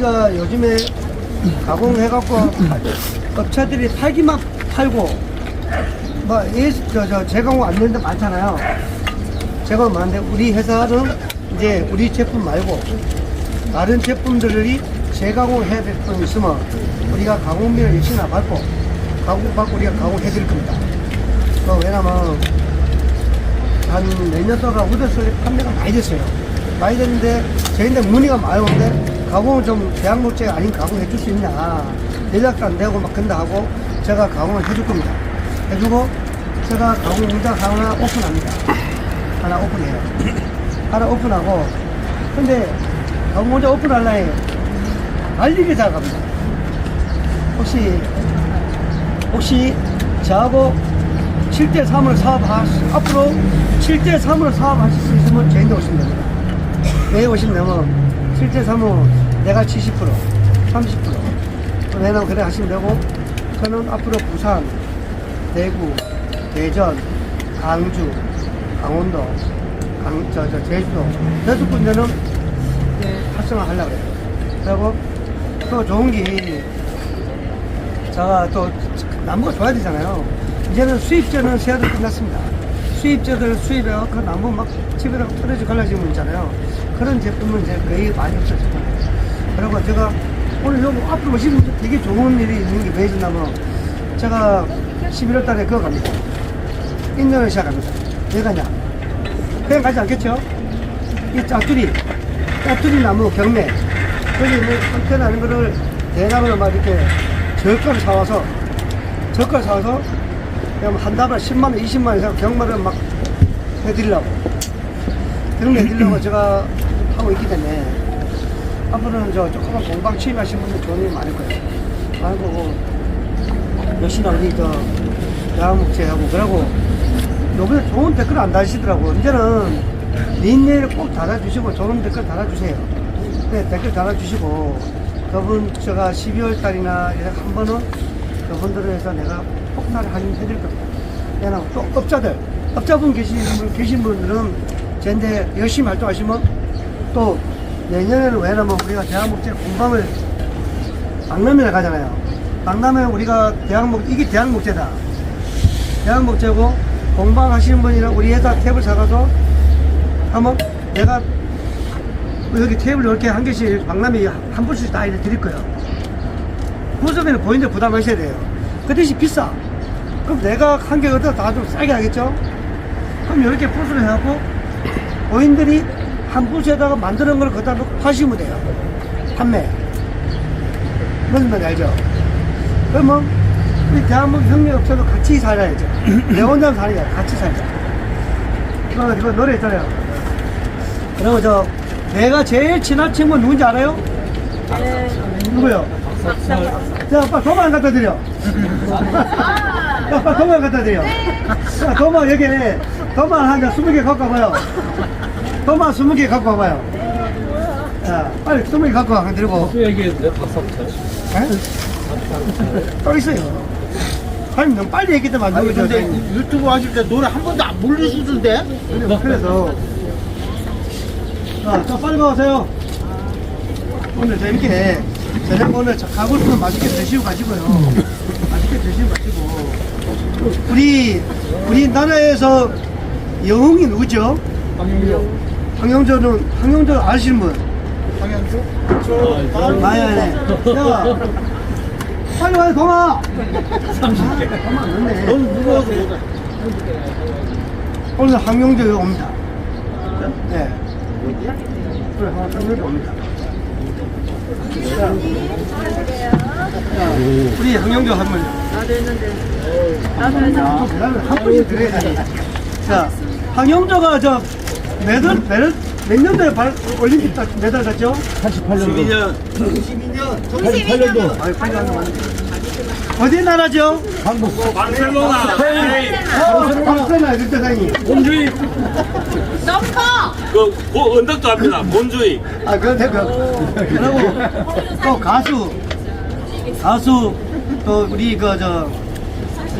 우리가 요즘에 가공해갖고 업체들이 팔기만 팔고 뭐 예스 저저 재가공 안 되는 데 많잖아요. 재가공 많은데 우리 회사는 이제 우리 제품 말고 다른 제품들이 재가공을 해야 될분 있으면 우리가 가공비를 역시나 받고 가공 받고 우리가 가공해 드릴 겁니다. 그 왜냐면 한몇년 동안 우드솔 판매가 많이 됐어요. 많이 됐는데 저희한테 문의가 많이 오는데 가공을 좀 대학목재가 아닌 가공해 줄 수 있냐 연락도 안 되고 막 근다 하고 제가 가공을 해줄 겁니다. 해주고 제가 가공 공장 하나 오픈합니다. 하나 오픈해요. 하나 오픈하고 근데 가공 공장 오픈할라에 알리게 잘 갑니다. 혹시 혹시 저하고 7대 3으로 사업하 앞으로 7대 3으로 사업하실 수 있으면 저희한테 오시면 됩니다. 왜 오시면 7대 3은 내가 70% 30% 왜냐면 그래 하시면 되고 저는 앞으로 부산 대구 대전 강주 강원도 강, 저, 저, 제주도 여섯 군데는 활성화 하려고 해요. 그리고 또 좋은 게 제가 또 나무가 좋아야 되잖아요. 이제는 수입제는 세아도 끝났습니다. 수입제들 수입해 그 나무 막 집에다가 털어지 갈라지면 있잖아요. 그런 제품은 이제 거의 많이 없어졌잖아요. 그리고 제가 오늘 여기 앞으로 오시면 되게 좋은 일이 있는 게 왜냐면 제가 11월 달에 그거 갑니다. 인도네시아 갑니다. 왜 가냐? 그냥 가지 않겠죠? 이 짜투리, 짜투리 나무 경매, 거기 뭐 한편하는 거를 대나무를 막 이렇게 저가를 사와서, 저가를 사와서 한 달에 10만원, 20만원 이상 경매를 막 해드리려고. 거 해드리려고 제가 하고 있기 때문에 앞으로는 저 조그만 공방 취임하신 분들 좋은 일 많을 거예요. 많을 거고, 역시나 우리 저 대한목재하고 그러고 요번에 좋은 댓글 안 달시더라고. 이제는 린네일 꼭 달아주시고 좋은 댓글 달아주세요. 네, 댓글 달아주시고 그분 제가 12월 달이나 한 번은 그분들을 해서 내가 폭탄을 할인해드릴 겁니다. 왜냐면 또 업자들, 업자분 계신, 분, 계신 분들은 쟤인데 열심히 활동하시면 또 내년에는 왜냐면 우리가 대한목재 공방을 박람회를 가잖아요. 박람회 우리가 대한목, 이게 대한목재다. 대한목재고 공방 하시는 분이랑 우리 회사 탭을 사가서 한번 내가 여기 탭을 이렇게 한 개씩 박람회 한 분씩 다 이렇게 드릴 거예요. 구성에는 본인들 부담하셔야 돼요. 그 대신 비싸. 그럼 내가 한 개 얻어 다좀 싸게 하겠죠? 그럼 이렇게 부스를 해갖고 본인들이 한 부스에다가 만드는 걸 갖다 놓고 파시면 돼요. 판매. 무슨 말인지 알죠? 그러면 우리 대한민국 협력업체도 같이 살아야죠. 내 혼자 아니라 같이 살자. 어, 이거 노래 있잖아요. 그리고 저 내가 제일 친한 친구는 누군지 알아요? 누구요? 자, 아빠 도마 갖다 드려. 아빠 도마 갖다 드려. 자, 도마 여기 도마 한 20개 갖고 와봐요. 도마 20개 갖고 와봐요. 자, 빨리 20개 갖고 와. 들고. 또 얘기했는데 다섯 차. 에? 또 있어요. 아니, 너무 빨리 얘기 때문에 안 아니 되죠. 근데 유튜브 하실 때 노래 한 번도 안 부르시던데? 그래서 자, 자 빨리 가세요. 오늘 재밌게 저녁 오늘 싶으면 맛있게 드시고 가시고요. 맛있게 드시고 가시고 우리 우리 나라에서 영웅이 누구죠? 황영조. 황영조는 황영조 아시는 분? 방향조? 아니 아니. 야 빨리 와요 동아. 30개. 동아 안 왔네. 넌 누구하고 뭐가? 오늘 황영조 여기 옵니다. 네. 그래, 황영조 옵니다. 자, 자, 우리 황영조 한 분. 나도 했는데. 아, 그다음에 한 분씩 드려야 돼. 자, 황영조가 저 메달, 메달, 몇 년도에 발, 올림픽 딱 메달 갔죠? 88년도. 12년. 88년도. 아유, 빨리 가는 거 어디 나라죠? 바르셀로나. 어, 박세나 일대상이. 곤주의. 너무 커! 그, 고, 언덕도 합니다. 곤주의. 아, 그런데 그, 그리고 또 가수, 가수, 또 우리 그, 저,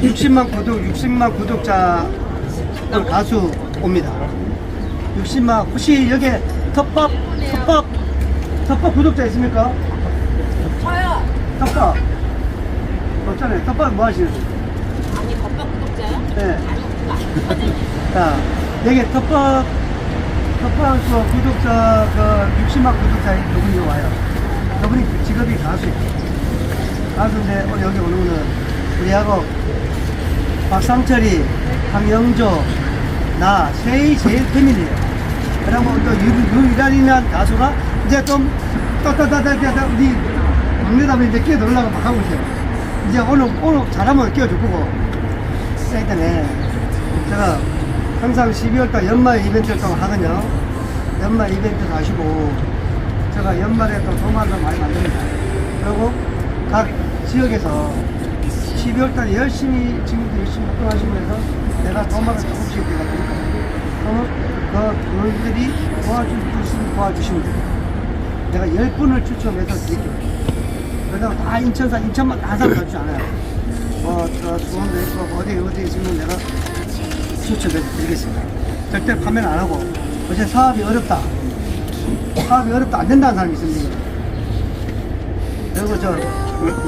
60만 구독, 60만 구독자 또 가수 옵니다. 60만, 혹시 여기 텃밥, 텃밥, 텃밥 구독자 있습니까? 저요. 텃밭. 없잖아요. 텃밭 뭐 하시는지. 아니, 겉박 구독자요? 네. 아니, 그거 아니에요. 자, 여기 텃밭, 텃밭 그 구독자, 그 60만 구독자 누군지 와요. 그분이 직업이 가수예요. 가수인데 어, 여기 오는 거는 우리하고 박상철이, 강영조, 나, 세이 제일 패밀리예요. 그리고 또 유- 유일한이란 가수가 이제 좀 따따따따따 우리 막내다면 이제 끼어들으려고 막 하고 있어요. 이제 오늘, 오늘 잘하면 끼워줄 거고. 때문에 제가 항상 12월달 연말 이벤트를 또 하거든요. 연말 이벤트 하시고 제가 연말에 또 도마를 많이 만듭니다. 그리고 각 지역에서 12월달에 열심히 지금도 열심히 활동하시면서 내가 도마를 조금씩 내가 드릴 거예요. 그러면 그 분들이 도와주시면 도와주시면 돼요. 내가 10분을 추첨해서 드릴게요. 그러다가 다 인천사, 인천만 다 사람 가지 않아요. 뭐, 저 수원도 있고, 어디, 어디 있으면 내가 추천해 드리겠습니다. 절대 판매는 안 하고, 어제 사업이 어렵다. 사업이 어렵다, 안 된다는 사람이 있습니다. 그리고 저,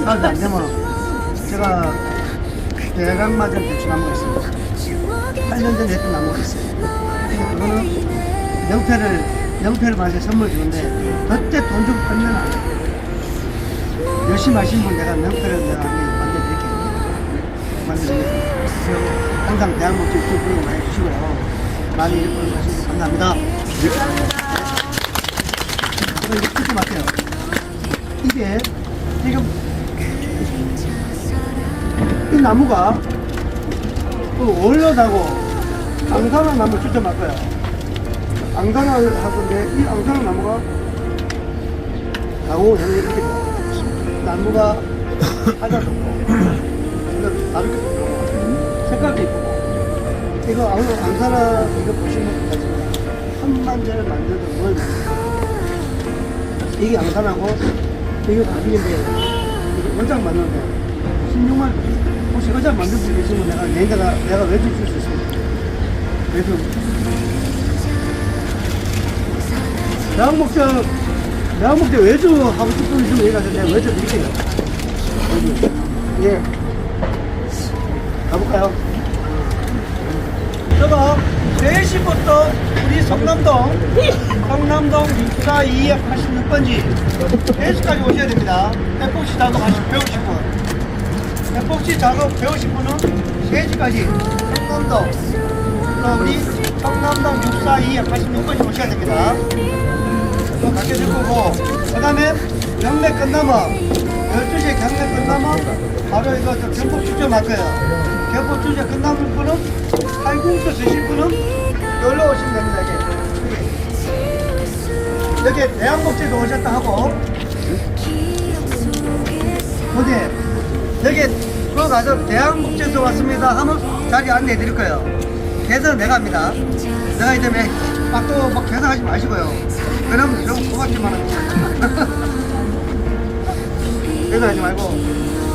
사업이 안 되면, 제가 대강마전 대출 나무가 있습니다. 8년 전에 했던 나무가 있어요. 그래서 그거는 명패를, 명패를 만약에 선물 주는데, 그때 돈좀 벌면 안 돼요. 열심히 하신 분 내가 명패를 내가 만들어드릴게요. 만들어드리겠습니다. 그리고 항상 대한민국 유튜브 많이 해주시고요. 많이 응원하시고 감사합니다. 이거 이거 듣지 마세요. 이게 지금 이 나무가 그 월요다고 앙산화 나무 추천할 거예요. 앙산화를 하던데 이 앙산화 나무가 강호 형님 이렇게. 나무가 이거 다르게 색깔도 이쁘고 이거 안, 안사나 이거 보시면 알지만 한반전을 만들어도 뭘 이게 앙산하고 이게 가비인데 이게 원장 만드는데 16만 혹시 원장 만들 수 있으면 내가 내가 내가 외주 줄수 있습니다 외주 대학 목적 대학 목적 외주 하고 싶은 분 얘기하세요. 내가 외주 드릴게요. 예. 가볼까요? 저거 3시부터 우리 성남동 성남동 6사 2에 86번지 3시까지 오셔야 됩니다. 작업 하시 배우실 분 에폭시 작업 배우실 분은 3시까지 성남동 또 우리 성남동 6사 2에 86번지 오셔야 됩니다. 또 가게 될 거고 그 다음에 경매 끝나면 12시에 경매 끝나면 바로 이거 저 경법 추첨할 거예요. 경법 추첨 끝나는 분은 칼국수 드실 분은 여기로 오시면 됩니다 이게. 여기 대한복지도 오셨다 하고. 어디 여기 그거 가서 대한복지에서 왔습니다. 하면 자리 안내해 드릴 거예요. 계산은 내가 합니다. 내가 이제 막또막 계산하지 마시고요. 그러면 이런 고맙지만 합니다 계산하지 말고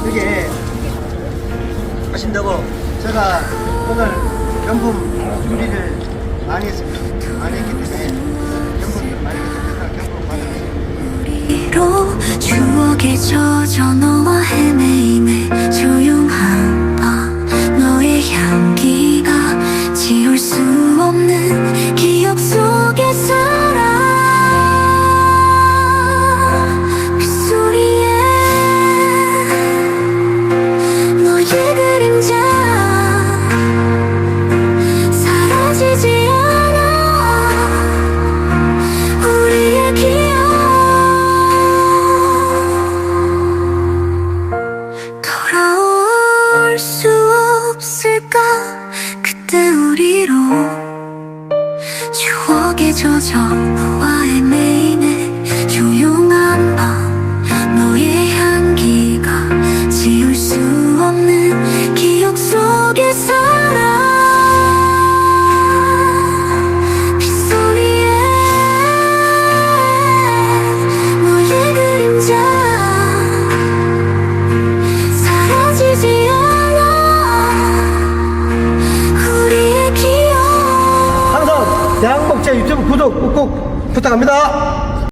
이게 하신다고 제가 오늘 경품 준비를 많이 했습니다. 많이 했기 때문에 경품을 많이 했기 때문에 경품 로 추억에 젖어 너와 헤매임에 조용 뒤로 추억에 젖어 너와의